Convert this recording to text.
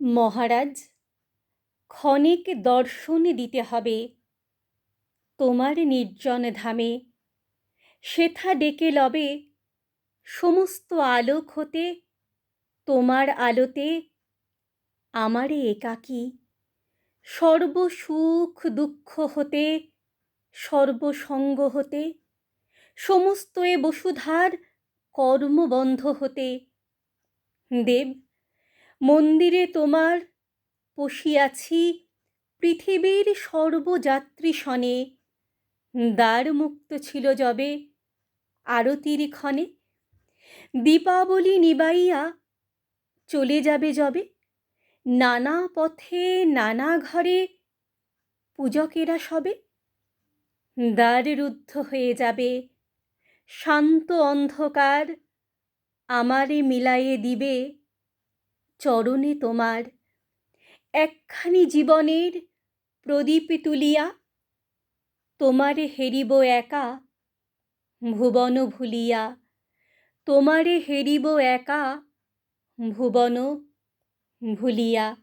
মহারাজ, ক্ষণিক দর্শন দিতে হবে। তোমার নির্জন ধামে সেথা ডেকে লবে। সমস্ত আলোক হতে তোমার আলোতে আমারে একাকী। সর্ব সুখ দুঃখ হতে, সর্বসঙ্গ হতে, সমস্ত এ বসুধার কর্মবন্ধ হতে। দেব মন্দিরে তোমার পশিয়াছি পৃথিবীর সর্বযাত্রী সনে। দ্বার মুক্ত ছিল যবে আরতির ক্ষণে। দীপাবলি নিবাইয়া চলে যাবে যবে। নানা পথে নানা ঘরে পূজকেরা সবে। দ্বার রুদ্ধ হয়ে যাবে। শান্ত অন্ধকার আমারে মিলাইয়ে দিবে। চরণে তোমার। একখানি জীবনের প্রদীপ তুলিয়া তোমারে হেরিব একা, ভুবন ভুলিয়া। তোমারে হেরিব একা, ভুবন ভুলিয়া।